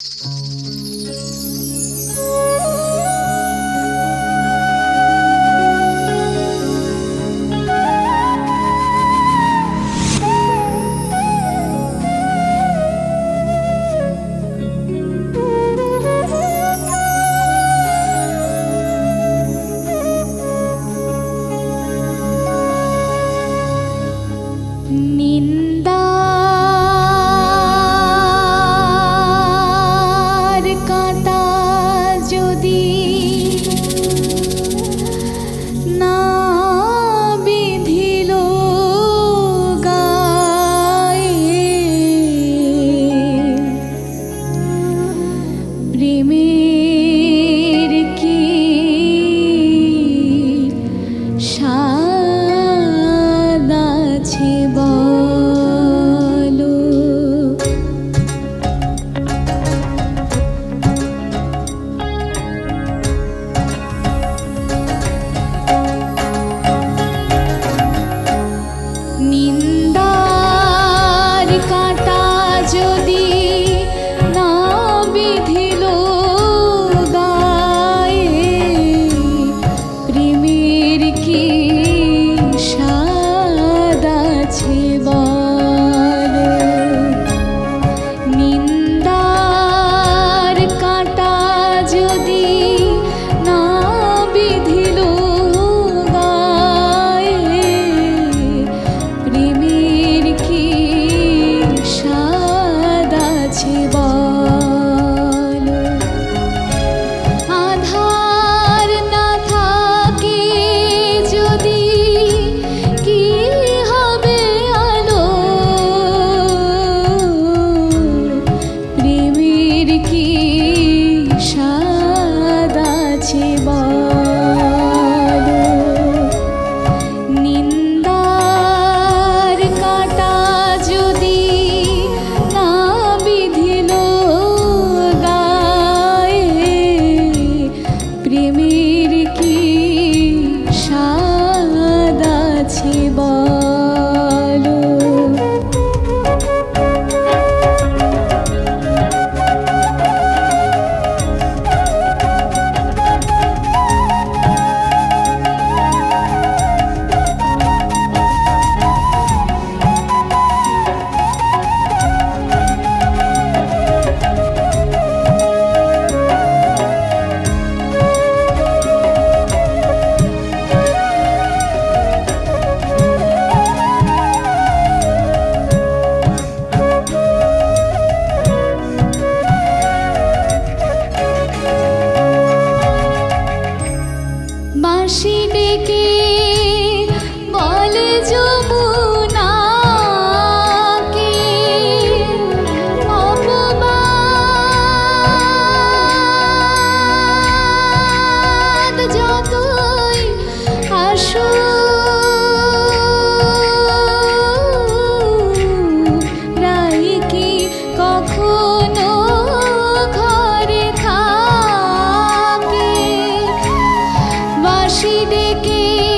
うん。বাঁশি ডেকে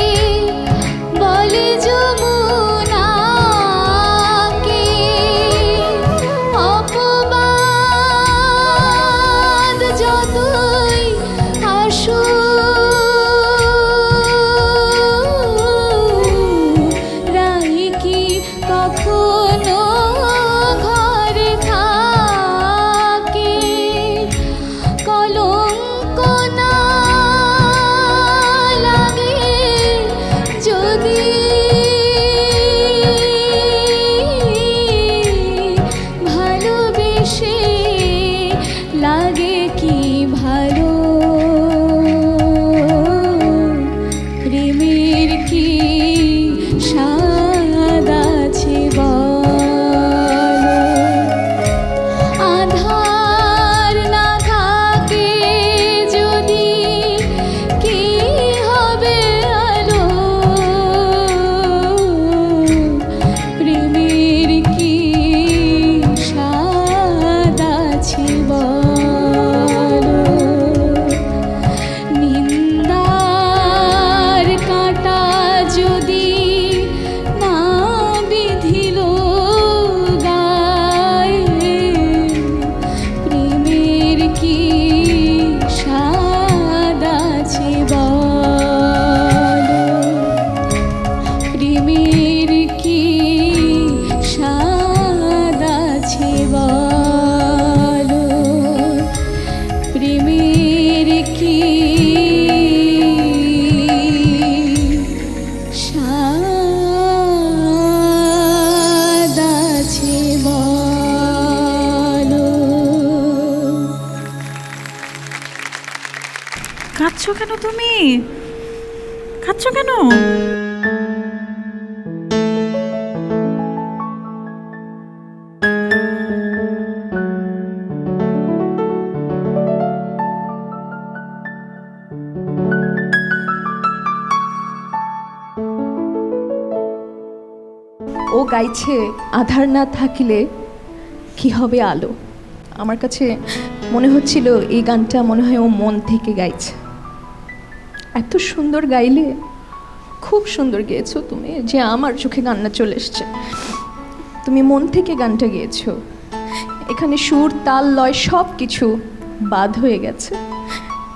প্রেমের কি স্বাদ আছে বলো? প্রেমের কি স্বাদ আছে বলো? কাঁদছো কেন তুমি? কাঁদছো কেন? গাইছে আধার না থাকিলে কি হবে আলো? আমার কাছে মনে হচ্ছিল এই গানটা মনে হয় ও মন থেকে গাইছে। এত সুন্দর গাইলে, খুব সুন্দর গেয়েছো তুমি যে আমার চোখে কান্না চলে এসছে। তুমি মন থেকে গানটা গেয়েছো। এখানে সুর, তাল, লয় সব কিছু বাদ হয়ে গেছে।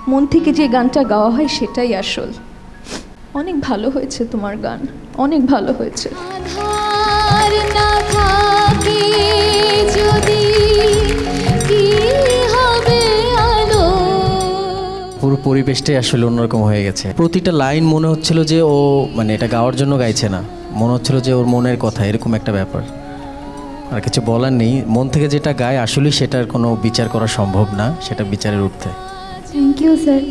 মন থেকে যে গানটা গাওয়া হয় সেটাই আসল। অনেক ভালো হয়েছে তোমার গান, অনেক ভালো হয়েছে। পুরো পরিবেশটাই আসলে অন্যরকম হয়ে গেছে। প্রতিটা লাইন মনে হচ্ছিল যে ও মানে এটা গাওয়ার জন্য গাইছে না। মনে হচ্ছিল যে ওর মনের কথা এরকম একটা ব্যাপার। আর কিছু বলার নেই। মন থেকে যেটা গায় আসলেই সেটার কোনো বিচার করা সম্ভব না। সেটা বিচারের ঊর্ধ্বে। Thank you sir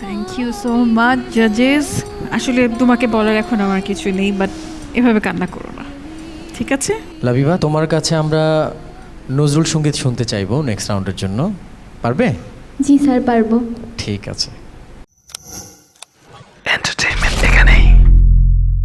thank you so much জাজেস আসলে তোমাকে বলার এখন আমার কিছু নেই বাট এভাবে কান্না করো না। ঠিক আছে? লাবিবা তোমার কাছে আমরা নজরুল সংগীত শুনতে চাইব নেক্সট রাউন্ডের জন্য। পারবে? জি স্যার পারব। ঠিক আছে।